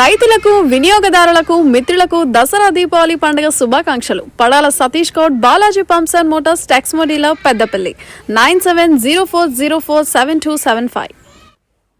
రైతులకు వినియోగదారులకు మిత్రులకు దసరా దీపావళి పండుగ శుభాకాంక్షలు. Padala Satish Goud Balaji pumps and motors టెక్స్మోడీలో Peddapalli. Nine seven zero four zero four seven two seven five.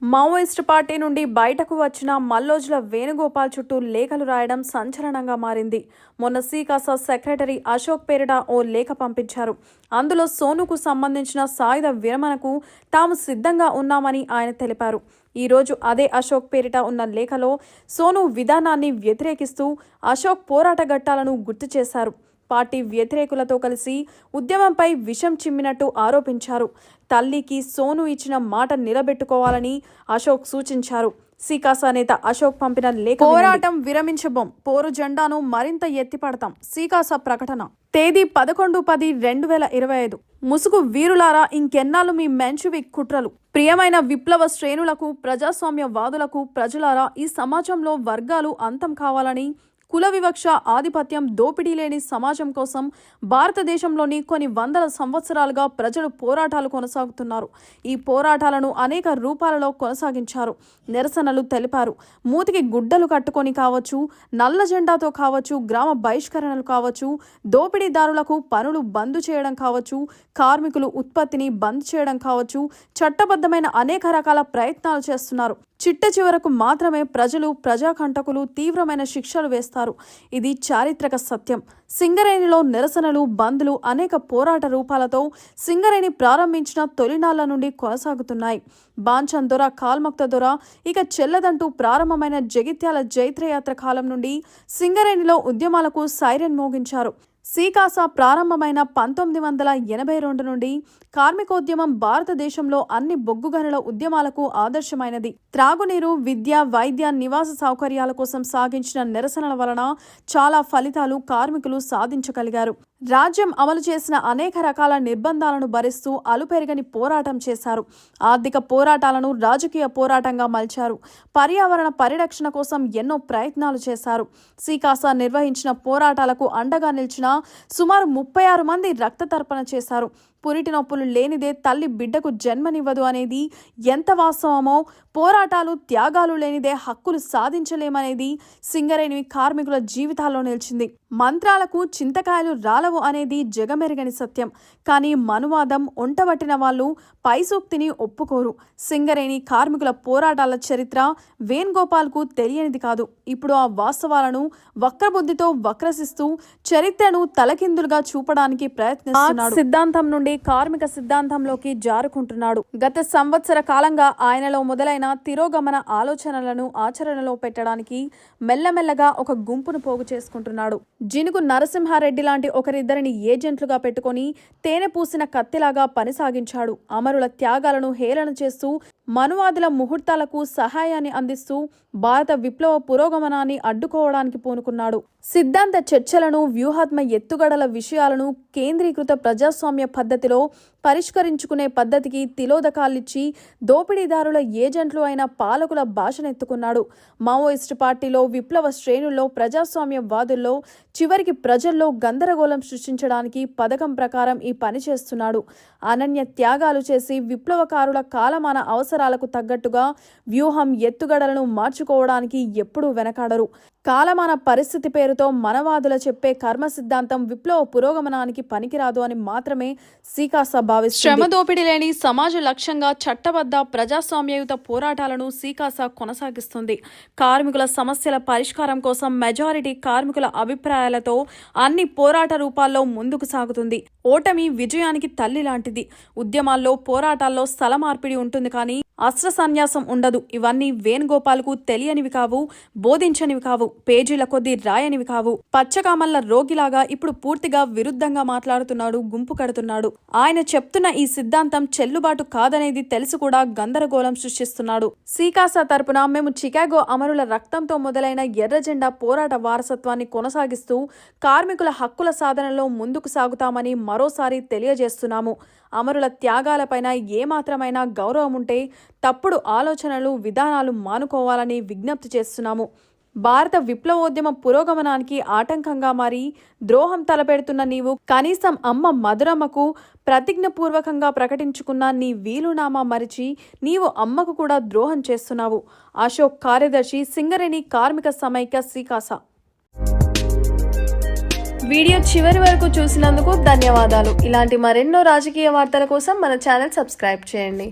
Maoist party నుండి బయటకు వచ్చిన మల్లోజుల వేణుగోపాల్ చుట్టూ లేఖలు రాయడం సంచలనంగా మారింది. మొన్న సీకాస సెక్రటరీ అశోక్ పేరిట ఓ లేఖ పంపించారు. అందులో సోనుకు సంబంధించిన సాయుధ విరమణకు తాము సిద్ధంగా ఉన్నామని ఆయన తెలిపారు. ఈరోజు అదే అశోక్ పేరిట ఉన్న లేఖలో సోను విధానాన్ని వ్యతిరేకిస్తూ అశోక్ పోరాట ఘట్టాలను గుర్తు చేశారు. పార్టీ వ్యతిరేకులతో కలిసి ఉద్యమంపై విషం చిమ్మినట్టు ఆరోపించారు. తల్లికి సోను ఇచ్చిన మాట నిలబెట్టుకోవాలని అశోక్ సూచించారు. సీకాసా నేత అశోక్ పంపిన లేఖ పోరాటం విరమించబోం. పోరు జెండాను మరింత ఎత్తిపడతాం. సీకాసా ప్రకటన. తేదీ పదకొండు పది రెండు వేల ఇరవై ఐదు. ముసుగు వీరులారా ఇంకెన్నాళ్ళు మీ మెంచువి కుట్రలు. ప్రియమైన విప్లవ శ్రేణులకు ప్రజాస్వామ్యవాదులకు ప్రజలారా ఈ సమాజంలో వర్గాలు అంతం కావాలని కుల వివక్ష ఆధిపత్యం దోపిడీ లేని సమాజం కోసం భారతదేశంలోని కొన్ని వందల సంవత్సరాలుగా ప్రజలు పోరాటాలు కొనసాగుతున్నారు. ఈ పోరాటాలను అనేక రూపాలలో కొనసాగించారు. నిరసనలు తెలిపారు. మూతికి గుడ్డలు కట్టుకొని కావచ్చు నల్ల జెండాతో కావచ్చు గ్రామ బహిష్కరణలు కావచ్చు దోపిడీదారులకు పనులు బంద్ చేయడం కావచ్చు కార్మికులు ఉత్పత్తిని బంద్ చేయడం కావచ్చు చట్టబద్ధమైన అనేక రకాల ప్రయత్నాలు చేస్తున్నారు. చిట్ట చివరకు మాత్రమే ప్రజలు ప్రజాకంటకులు తీవ్రమైన శిక్షలు వేస్తారు. ఇది చారిత్రక సత్యం. సింగరేణిలో నిరసనలు బంద్లు అనేక పోరాట రూపాలతో సింగరేణి ప్రారంభించిన తొలినాళ్ళ నుండి కొనసాగుతున్నాయి. బాంచన్ దొర కాల్మక్త దొర ఇక చెల్లదంటూ ప్రారంభమైన జగిత్యాల జైత్రయాత్ర కాలం నుండి సింగరేణిలో ఉద్యమాలకు సైరన్ మోగించారు. సీకాసా ప్రారంభమైన పంతొమ్మిది వందల ఎనభై రెండు నుండి కార్మికోద్యమం భారతదేశంలో అన్ని బొగ్గు గనుల ఉద్యమాలకు ఆదర్శమైనది. త్రాగునీరు విద్య వైద్య నివాస సౌకర్యాల కోసం సాగించిన నిరసనల వలన చాలా ఫలితాలు కార్మికులు సాధించగలిగారు. రాజ్యం అమలు చేసిన అనేక రకాల నిర్బంధాలను భరిస్తూ అలుపెరగని పోరాటం చేశారు. ఆర్థిక పోరాటాలను రాజకీయ పోరాటంగా మలిచారు. పర్యావరణ పరిరక్షణ కోసం ఎన్నో ప్రయత్నాలు చేశారు. సీకాసా నిర్వహించిన పోరాటాలకు అండగా నిలిచిన సుమారు ముప్పై ఆరు మంది రక్త తర్పణ చేశారు. పురిటి నొప్పులు లేనిదే తల్లి బిడ్డకు జన్మనివ్వదు అనేది ఎంత వాస్తవమో పోరాటాలు త్యాగాలు లేనిదే హక్కులు సాధించలేమనేది సింగరేణి కార్మికుల జీవితాల్లో నిలిచింది. మంత్రాలకు చింతకాయలు రాలవు అనేది జగమెరగని సత్యం. కానీ మనువాదం ఒంటబట్టిన వాళ్ళు పైసూక్తిని ఒప్పుకోరు. సింగరేణి కార్మికుల పోరాటాల చరిత్ర వేణుగోపాల్కు తెలియనిది కాదు. ఇప్పుడు ఆ వాస్తవాలను వక్రబుద్ధితో వక్రసిస్తూ చరిత్రను తలకిందులుగా చూపడానికి ప్రయత్నిస్తున్నాడు. సిద్ధాంతం నుండి కార్మిక సిద్ధాంతంలోకి జారుకుంటున్నాడు. గత సంవత్సర కాలంగా ఆయనలో మొదలైన తిరోగమన ఆలోచనలను ఆచరణలో పెట్టడానికి మెల్లమెల్లగా ఒక గుంపును పోగు చేసుకుంటున్నాడు. జినుగు నరసింహారెడ్డి లాంటి ఒకరిద్దరిని ఏజెంట్లుగా పెట్టుకొని తేనె పూసిన కత్తిలాగా పనిసాగించాడు. అమరుల త్యాగాలను హేళన చేస్తూ మనువాదుల ముహూర్తాలకు సహాయాన్ని అందిస్తూ భారత విప్లవ పురోగమనాన్ని అడ్డుకోవడానికి పూనుకున్నాడు. సిద్ధాంత చర్చలను వ్యూహాత్మ ఎత్తుగడల విషయాలను కేంద్రీకృత ప్రజాస్వామ్య పద్ధతిలో పరిష్కరించుకునే పద్ధతికి తిలోదకాలిచ్చి దోపిడీదారుల ఏజెంట్లు అయిన పాలకుల భాషనెత్తుకున్నాడు. మావోయిస్టు పార్టీలో విప్లవ శ్రేణుల్లో ప్రజాస్వామ్య వాదుల్లో చివరికి ప్రజల్లో గందరగోళం సృష్టించడానికి పథకం ప్రకారం ఈ పని చేస్తున్నాడు. అనన్య త్యాగాలు చేసి విప్లవకారుల కాలమాన అవసరం అవసరాలకు తగ్గట్టుగా వ్యూహం ఎత్తుగడలను మార్చుకోవడానికి ఎప్పుడూ వెనకాడరు. కాలమాన పరిస్థితి పేరుతో మనవాదుల చెప్పే కర్మ సిద్ధాంతం విప్లవ పురోగమనానికి పనికిరాదు అని మాత్రమే సీకాస భావిస్తుంది. శ్రమ దోపిడీ లేని సమాజ లక్ష్యంగా చట్టబద్ధ ప్రజాస్వామ్యయుత పోరాటాలను సీకాస కొనసాగిస్తుంది. కార్మికుల సమస్యల పరిష్కారం కోసం మెజారిటీ కార్మికుల అభిప్రాయాలతో అన్ని పోరాట రూపాల్లో ముందుకు సాగుతుంది. ఓటమి విజయానికి తల్లి లాంటిది. ఉద్యమాల్లో పోరాటాల్లో స్థల మార్పిడి ఉంటుంది కానీ అస్త్ర సన్యాసం ఉండదు. ఇవన్నీ వేణుగోపాల్కు తెలియనివి కావు బోధించనివి కావు. పేజీల కొద్దీ రాయనివి కావు. పచ్చకామల్ల రోగిలాగా ఇప్పుడు పూర్తిగా విరుద్ధంగా మాట్లాడుతున్నాడు గుంపు కడుతున్నాడు. ఆయన చెప్తున్న ఈ సిద్ధాంతం చెల్లుబాటు కాదనేది తెలిసి కూడా గందరగోళం సృష్టిస్తున్నాడు. సీకాసా తరపున మేము చికాగో అమరుల రక్తంతో మొదలైన ఎర్రజెండా పోరాట వారసత్వాన్ని కొనసాగిస్తూ కార్మికుల హక్కుల సాధనలో ముందుకు సాగుతామని మరోసారి తెలియజేస్తున్నాము. అమరుల త్యాగాలపైన ఏమాత్రమైనా గౌరవం ఉంటే తప్పుడు ఆలోచనలు విధానాలు మానుకోవాలని విజ్ఞప్తి చేస్తున్నాము. భారత విప్లవోద్యమ పురోగమనానికి ఆటంకంగా మారి ద్రోహం తలపెడుతున్న నీవు కనీసం అమ్మ మధురమ్మకు ప్రతిజ్ఞపూర్వకంగా ప్రకటించుకున్న నీ వీలునామా మరిచి నీవు అమ్మకు కూడా ద్రోహం చేస్తున్నావు. అశోక్ కార్యదర్శి సింగరేణి కార్మిక సమైక్య శ్రీకాస. వీడియో చివరి వరకు చూసినందుకు ధన్యవాదాలు. ఇలాంటి మరెన్నో రాజకీయ వార్తల కోసం మన ఛానల్ సబ్స్క్రైబ్ చేయండి.